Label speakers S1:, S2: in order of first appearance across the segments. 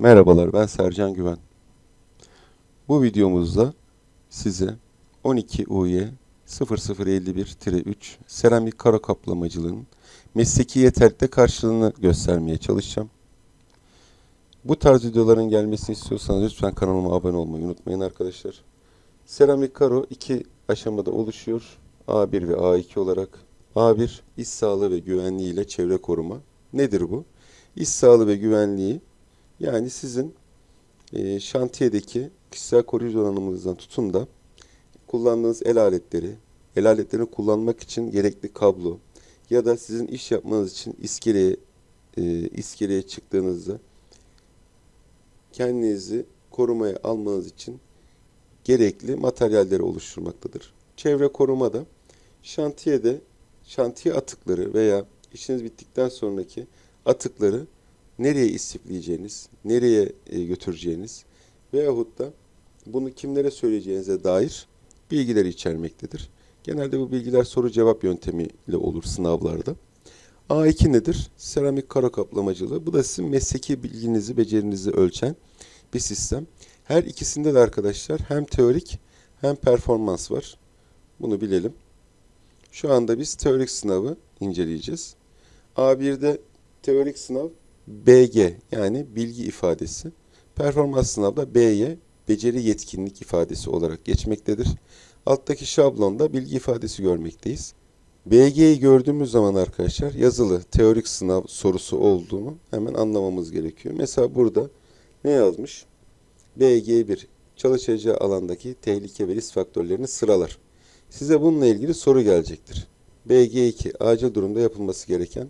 S1: Merhabalar ben Sercan Güven. Bu videomuzda size 12 UY 0051-3 seramik karo kaplamacılığının mesleki yeterlikte karşılığını göstermeye çalışacağım. Bu tarz videoların gelmesini istiyorsanız lütfen kanalıma abone olmayı unutmayın arkadaşlar. Seramik karo iki aşamada oluşuyor. A1 ve A2 olarak. A1 iş sağlığı ve güvenliği ile çevre koruma. Nedir bu? İş sağlığı ve güvenliği yani sizin e, şantiyedeki kişisel koruyucu donanımınızdan tutun da kullandığınız el aletleri, el aletlerini kullanmak için gerekli kablo ya da sizin iş yapmanız için iskeleye, e, iskeleye çıktığınızda kendinizi korumaya almanız için gerekli materyalleri oluşturmaktadır. Çevre koruma da şantiyede şantiye atıkları veya işiniz bittikten sonraki atıkları nereye istifleyeceğiniz, nereye e, götüreceğiniz veyahut da bunu kimlere söyleyeceğinize dair bilgileri içermektedir. Genelde bu bilgiler soru cevap yöntemiyle olur sınavlarda. A2 nedir? Seramik karo kaplamacılığı. Bu da sizin mesleki bilginizi, becerinizi ölçen bir sistem. Her ikisinde de arkadaşlar hem teorik hem performans var. Bunu bilelim. Şu anda biz teorik sınavı inceleyeceğiz. A1'de teorik sınav BG yani bilgi ifadesi. Performans sınavda BY beceri yetkinlik ifadesi olarak geçmektedir. Alttaki şablonda bilgi ifadesi görmekteyiz. BG'yi gördüğümüz zaman arkadaşlar yazılı teorik sınav sorusu olduğunu hemen anlamamız gerekiyor. Mesela burada ne yazmış? BG1 çalışacağı alandaki tehlike ve risk faktörlerini sıralar. Size bununla ilgili soru gelecektir. BG2 acil durumda yapılması gereken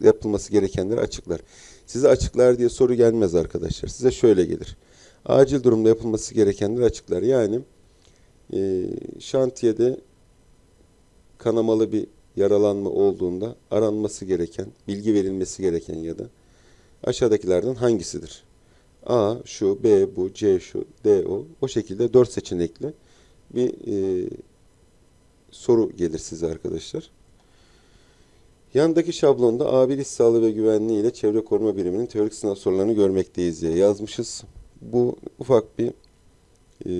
S1: yapılması gerekenleri açıklar. Size açıklar diye soru gelmez arkadaşlar. Size şöyle gelir. Acil durumda yapılması gerekenleri açıklar. Yani e, şantiyede kanamalı bir yaralanma olduğunda aranması gereken, bilgi verilmesi gereken ya da aşağıdakilerden hangisidir? A şu, B bu, C şu, D o. O şekilde dört seçenekli bir e, soru gelir size arkadaşlar. Yandaki şablonda A1 İş Sağlığı ve Güvenliği ile Çevre Koruma Biriminin teorik sınav sorularını görmekteyiz diye yazmışız. Bu ufak bir e,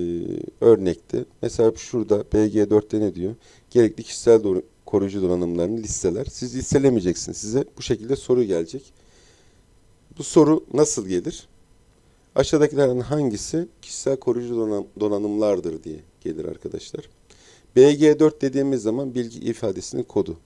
S1: örnekti. Mesela şurada BG4'te ne diyor? Gerekli kişisel do- koruyucu donanımlarını listeler. Siz listelemeyeceksiniz. Size bu şekilde soru gelecek. Bu soru nasıl gelir? Aşağıdakilerden hangisi kişisel koruyucu donanım, donanımlardır diye gelir arkadaşlar. BG4 dediğimiz zaman bilgi ifadesinin kodu.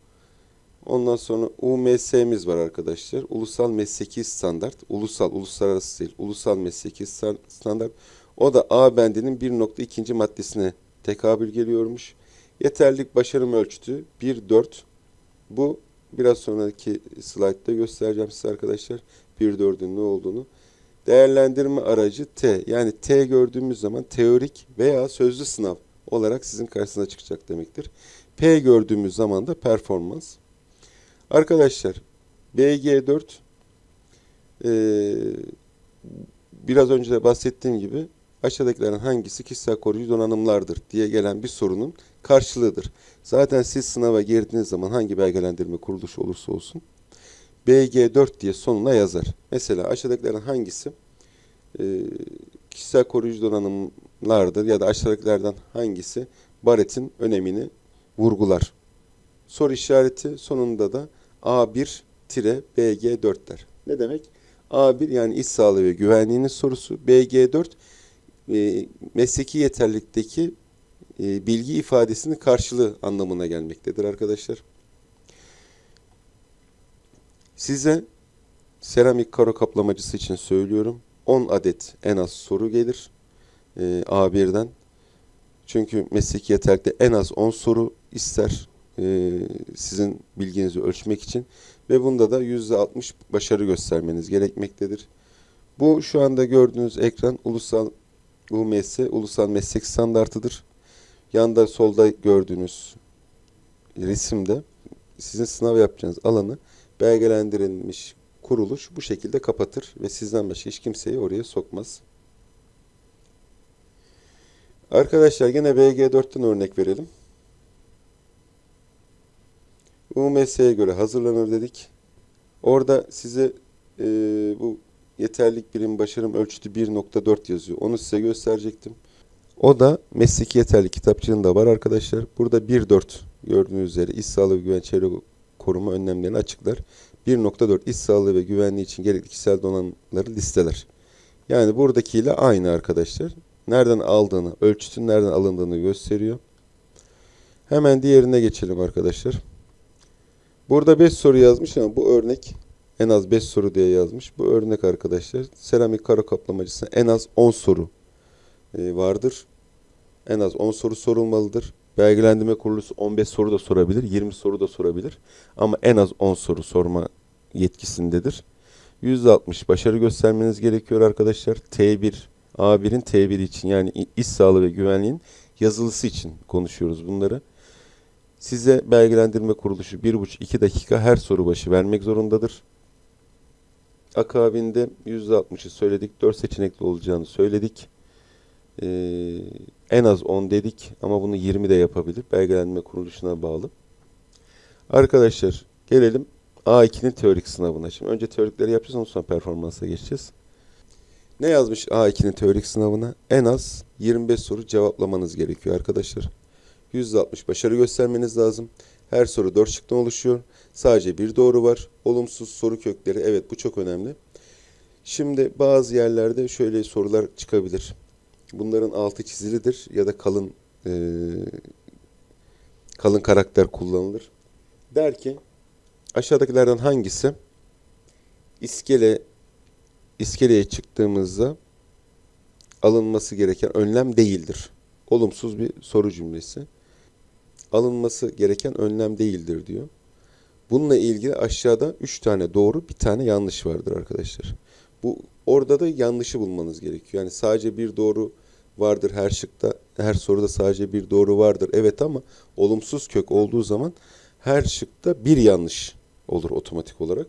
S1: Ondan sonra UMS'miz var arkadaşlar. Ulusal Mesleki Standart. Ulusal, uluslararası değil. Ulusal Mesleki Standart. O da A bendinin 1.2. maddesine tekabül geliyormuş. Yeterlilik başarım ölçütü 1.4. Bu biraz sonraki slaytta göstereceğim size arkadaşlar. 1.4'ün ne olduğunu. Değerlendirme aracı T. Yani T gördüğümüz zaman teorik veya sözlü sınav olarak sizin karşısına çıkacak demektir. P gördüğümüz zaman da performans. Arkadaşlar BG4 e, biraz önce de bahsettiğim gibi aşağıdakilerin hangisi kişisel koruyucu donanımlardır diye gelen bir sorunun karşılığıdır. Zaten siz sınava girdiğiniz zaman hangi belgelendirme kuruluşu olursa olsun BG4 diye sonuna yazar. Mesela aşağıdakilerin hangisi e, kişisel koruyucu donanımlardır ya da aşağıdakilerden hangisi baretin önemini vurgular. Soru işareti sonunda da A1-BG4 der. Ne demek? A1 yani iş sağlığı ve güvenliğinin sorusu. BG4 e, mesleki yeterlikteki e, bilgi ifadesinin karşılığı anlamına gelmektedir arkadaşlar. Size seramik karo kaplamacısı için söylüyorum. 10 adet en az soru gelir e, A1'den. Çünkü mesleki yeterlikte en az 10 soru ister e, sizin bilginizi ölçmek için ve bunda da %60 başarı göstermeniz gerekmektedir. Bu şu anda gördüğünüz ekran ulusal UMS, ulusal meslek standartıdır. Yanda solda gördüğünüz resimde sizin sınav yapacağınız alanı belgelendirilmiş kuruluş bu şekilde kapatır ve sizden başka hiç kimseyi oraya sokmaz. Arkadaşlar yine BG4'ten örnek verelim. UMS'ye göre hazırlanır dedik. Orada size e, bu yeterlilik birim başarım ölçütü 1.4 yazıyor. Onu size gösterecektim. O da mesleki yeterlilik kitapçığında var arkadaşlar. Burada 1.4 gördüğünüz üzere iş sağlığı ve güven çevre koruma önlemlerini açıklar. 1.4 iş sağlığı ve güvenliği için gerekli kişisel donanımları listeler. Yani buradakiyle aynı arkadaşlar. Nereden aldığını, ölçütün nereden alındığını gösteriyor. Hemen diğerine geçelim arkadaşlar. Burada 5 soru yazmış ama bu örnek en az 5 soru diye yazmış. Bu örnek arkadaşlar seramik kara kaplamacısına en az 10 soru e, vardır. En az 10 soru sorulmalıdır. Belgelendirme kurulusu 15 soru da sorabilir, 20 soru da sorabilir. Ama en az 10 soru sorma yetkisindedir. %60 başarı göstermeniz gerekiyor arkadaşlar. T1, A1'in T1 için yani iş sağlığı ve güvenliğin yazılısı için konuşuyoruz bunları. Size belgelendirme kuruluşu 1,5-2 dakika her soru başı vermek zorundadır. Akabinde %60'ı söyledik. 4 seçenekli olacağını söyledik. Ee, en az 10 dedik ama bunu 20 de yapabilir. Belgelendirme kuruluşuna bağlı. Arkadaşlar gelelim A2'nin teorik sınavına. Şimdi önce teorikleri yapacağız ondan sonra performansa geçeceğiz. Ne yazmış A2'nin teorik sınavına? En az 25 soru cevaplamanız gerekiyor arkadaşlar. %60 başarı göstermeniz lazım. Her soru 4 şıktan oluşuyor. Sadece bir doğru var. Olumsuz soru kökleri evet bu çok önemli. Şimdi bazı yerlerde şöyle sorular çıkabilir. Bunların altı çizilidir ya da kalın e, kalın karakter kullanılır. Der ki aşağıdakilerden hangisi iskele iskeleye çıktığımızda alınması gereken önlem değildir. Olumsuz bir soru cümlesi. Alınması gereken önlem değildir diyor. Bununla ilgili aşağıda 3 tane doğru, bir tane yanlış vardır arkadaşlar. Bu orada da yanlışı bulmanız gerekiyor. Yani sadece bir doğru vardır her şıkta, her soruda sadece bir doğru vardır. Evet ama olumsuz kök olduğu zaman her şıkta bir yanlış olur otomatik olarak.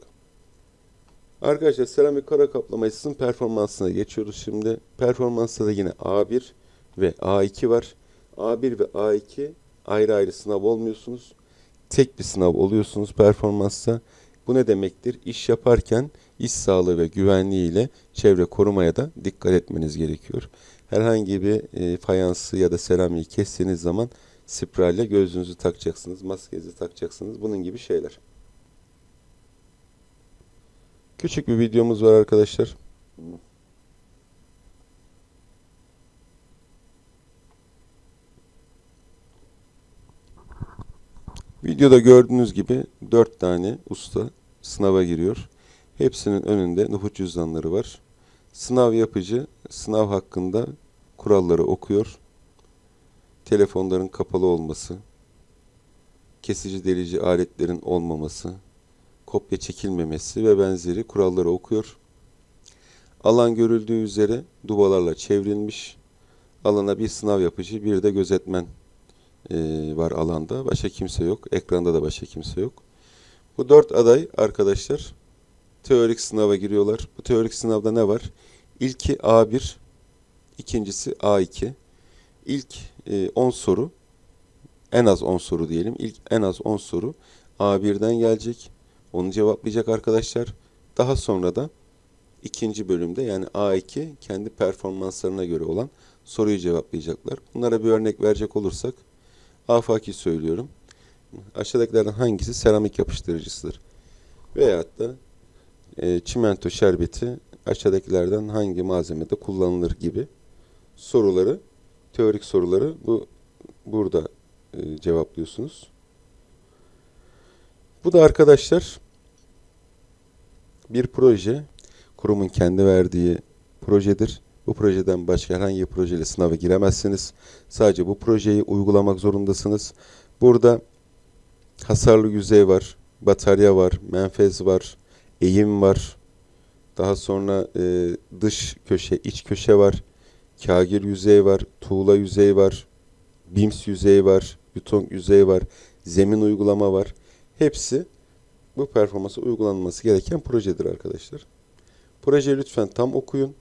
S1: Arkadaşlar seramik kara kaplamasının performansına geçiyoruz şimdi. Performansta da yine A1 ve A2 var. A1 ve A2 ayrı ayrı sınav olmuyorsunuz. Tek bir sınav oluyorsunuz performansta. Bu ne demektir? İş yaparken iş sağlığı ve güvenliği ile çevre korumaya da dikkat etmeniz gerekiyor. Herhangi bir e, fayansı ya da seramiği kestiğiniz zaman spreyle gözünüzü takacaksınız, maskenizi takacaksınız. Bunun gibi şeyler. Küçük bir videomuz var arkadaşlar. Videoda gördüğünüz gibi 4 tane usta sınava giriyor. Hepsinin önünde nüfus cüzdanları var. Sınav yapıcı sınav hakkında kuralları okuyor. Telefonların kapalı olması, kesici delici aletlerin olmaması, kopya çekilmemesi ve benzeri kuralları okuyor. Alan görüldüğü üzere duvalarla çevrilmiş. Alana bir sınav yapıcı, bir de gözetmen e, var alanda. Başka kimse yok. Ekranda da başka kimse yok. Bu dört aday arkadaşlar teorik sınava giriyorlar. Bu teorik sınavda ne var? İlki A1, ikincisi A2. İlk 10 soru, en az 10 soru diyelim. İlk en az 10 soru A1'den gelecek. Onu cevaplayacak arkadaşlar. Daha sonra da ikinci bölümde yani A2 kendi performanslarına göre olan soruyu cevaplayacaklar. Bunlara bir örnek verecek olursak afaki söylüyorum. Aşağıdakilerden hangisi seramik yapıştırıcısıdır? Veyahut da e, çimento şerbeti aşağıdakilerden hangi malzemede kullanılır gibi soruları, teorik soruları bu burada e, cevaplıyorsunuz. Bu da arkadaşlar bir proje, kurumun kendi verdiği projedir. Bu projeden başka herhangi bir projeyle sınava giremezsiniz. Sadece bu projeyi uygulamak zorundasınız. Burada hasarlı yüzey var, batarya var, menfez var, eğim var. Daha sonra e, dış köşe, iç köşe var. Kagir yüzey var, tuğla yüzey var, bims yüzey var, beton yüzey var, zemin uygulama var. Hepsi bu performansa uygulanması gereken projedir arkadaşlar. Projeyi lütfen tam okuyun.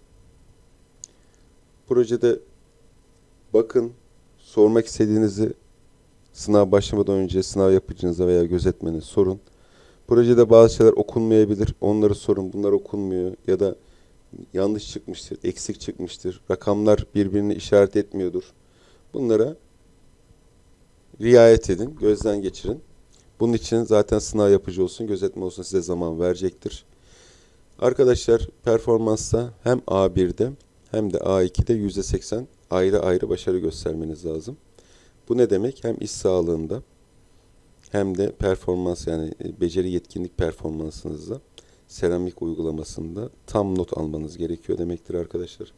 S1: Projede bakın, sormak istediğinizi sınav başlamadan önce sınav yapıcınıza veya gözetmenize sorun. Projede bazı şeyler okunmayabilir. Onları sorun. Bunlar okunmuyor. Ya da yanlış çıkmıştır, eksik çıkmıştır, rakamlar birbirini işaret etmiyordur. Bunlara riayet edin, gözden geçirin. Bunun için zaten sınav yapıcı olsun, gözetme olsun size zaman verecektir. Arkadaşlar performansta hem A1'de hem de A2'de %80 ayrı ayrı başarı göstermeniz lazım. Bu ne demek? Hem iş sağlığında hem de performans yani e, beceri yetkinlik performansınızda seramik uygulamasında tam not almanız gerekiyor demektir arkadaşlar.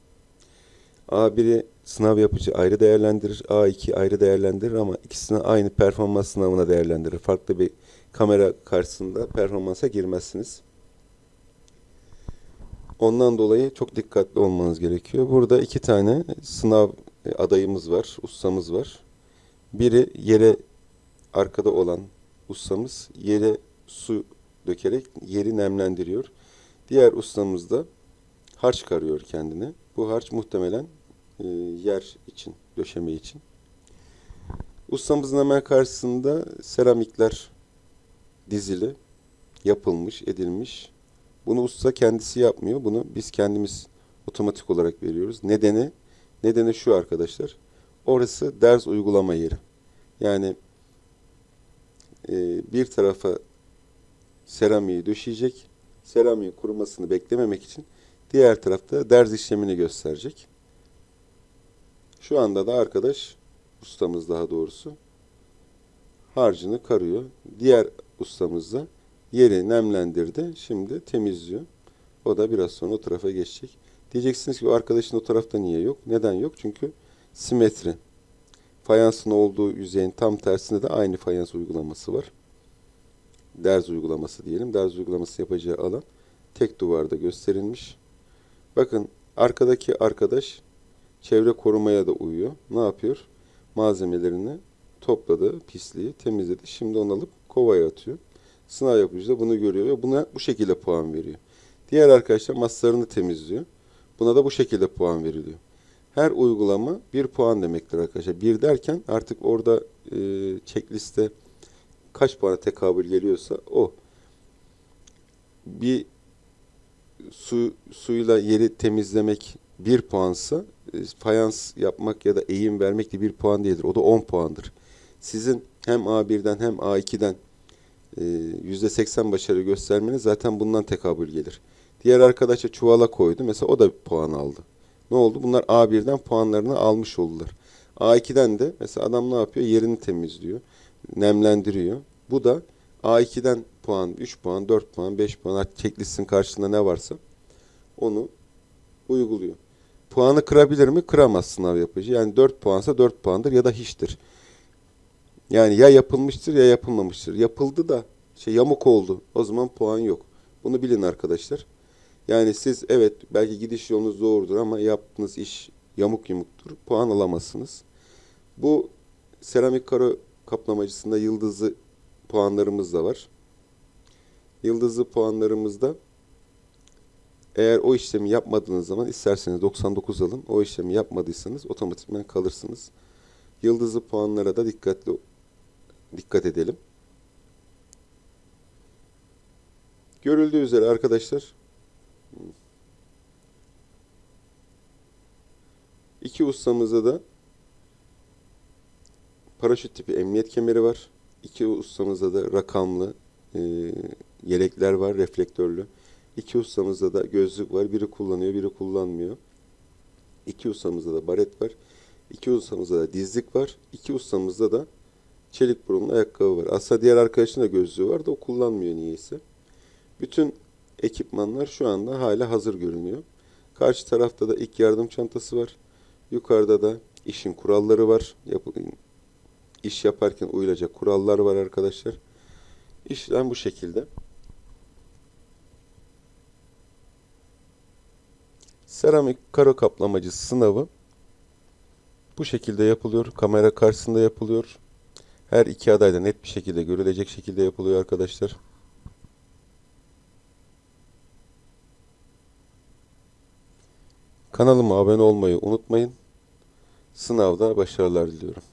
S1: A1'i sınav yapıcı ayrı değerlendirir, A2 ayrı değerlendirir ama ikisini aynı performans sınavına değerlendirir. Farklı bir kamera karşısında performansa girmezsiniz. Ondan dolayı çok dikkatli olmanız gerekiyor. Burada iki tane sınav e, adayımız var, ustamız var. Biri yere arkada olan ustamız yere su dökerek yeri nemlendiriyor. Diğer ustamız da harç karıyor kendine. Bu harç muhtemelen e, yer için, döşeme için. Ustamızın hemen karşısında seramikler dizili, yapılmış, edilmiş. Bunu usta kendisi yapmıyor. Bunu biz kendimiz otomatik olarak veriyoruz. Nedeni, nedeni şu arkadaşlar. Orası ders uygulama yeri. Yani e, bir tarafa seramiği döşeyecek. Seramiğin kurumasını beklememek için diğer tarafta derz işlemini gösterecek. Şu anda da arkadaş, ustamız daha doğrusu, harcını karıyor. Diğer ustamız da yeri nemlendirdi. Şimdi temizliyor. O da biraz sonra o tarafa geçecek. Diyeceksiniz ki arkadaşın o tarafta niye yok? Neden yok? Çünkü simetri. Fayansın olduğu yüzeyin tam tersinde de aynı fayans uygulaması var. Derz uygulaması diyelim. Derz uygulaması yapacağı alan tek duvarda gösterilmiş. Bakın arkadaki arkadaş çevre korumaya da uyuyor. Ne yapıyor? Malzemelerini topladı, pisliği temizledi. Şimdi onu alıp kovaya atıyor. Sınav yapıcı da bunu görüyor ve buna bu şekilde puan veriyor. Diğer arkadaşlar maslarını temizliyor. Buna da bu şekilde puan veriliyor. Her uygulama bir puan demektir arkadaşlar. Bir derken artık orada e, checkliste kaç puana tekabül geliyorsa o. Bir su suyla yeri temizlemek bir puansa e, fayans yapmak ya da eğim vermek de bir puan değildir. O da 10 puandır. Sizin hem A1'den hem A2'den e, %80 başarı göstermeniz zaten bundan tekabül gelir. Diğer arkadaşa çuvala koydu. Mesela o da puan aldı. Ne oldu? Bunlar A1'den puanlarını almış oldular. A2'den de mesela adam ne yapıyor? Yerini temizliyor. Nemlendiriyor. Bu da A2'den puan, 3 puan, 4 puan, 5 puan artık checklistin karşısında ne varsa onu uyguluyor. Puanı kırabilir mi? Kıramaz sınav yapıcı. Yani 4 puansa 4 puandır ya da hiçtir. Yani ya yapılmıştır ya yapılmamıştır. Yapıldı da şey yamuk oldu. O zaman puan yok. Bunu bilin arkadaşlar. Yani siz evet belki gidiş yolunuz doğrudur ama yaptığınız iş yamuk yumuktur. Puan alamazsınız. Bu seramik karo kaplamacısında yıldızlı puanlarımız da var. Yıldızlı puanlarımızda eğer o işlemi yapmadığınız zaman isterseniz 99 alın. O işlemi yapmadıysanız otomatikman kalırsınız. Yıldızlı puanlara da dikkatli dikkat edelim. Görüldüğü üzere arkadaşlar iki ustamızda da paraşüt tipi emniyet kemeri var. İki ustamızda da rakamlı e, yelekler var, reflektörlü. İki ustamızda da gözlük var. Biri kullanıyor, biri kullanmıyor. İki ustamızda da baret var. İki ustamızda da dizlik var. İki ustamızda da çelik burunlu ayakkabı var. Aslında diğer arkadaşın da gözlüğü var da o kullanmıyor niyeyse. Bütün ekipmanlar şu anda hala hazır görünüyor. Karşı tarafta da ilk yardım çantası var. Yukarıda da işin kuralları var. Yap iş yaparken uyulacak kurallar var arkadaşlar. İşlem bu şekilde. Seramik karo kaplamacı sınavı bu şekilde yapılıyor. Kamera karşısında yapılıyor. Her iki aday da net bir şekilde görülecek şekilde yapılıyor arkadaşlar. Kanalıma abone olmayı unutmayın. Sınavda başarılar diliyorum.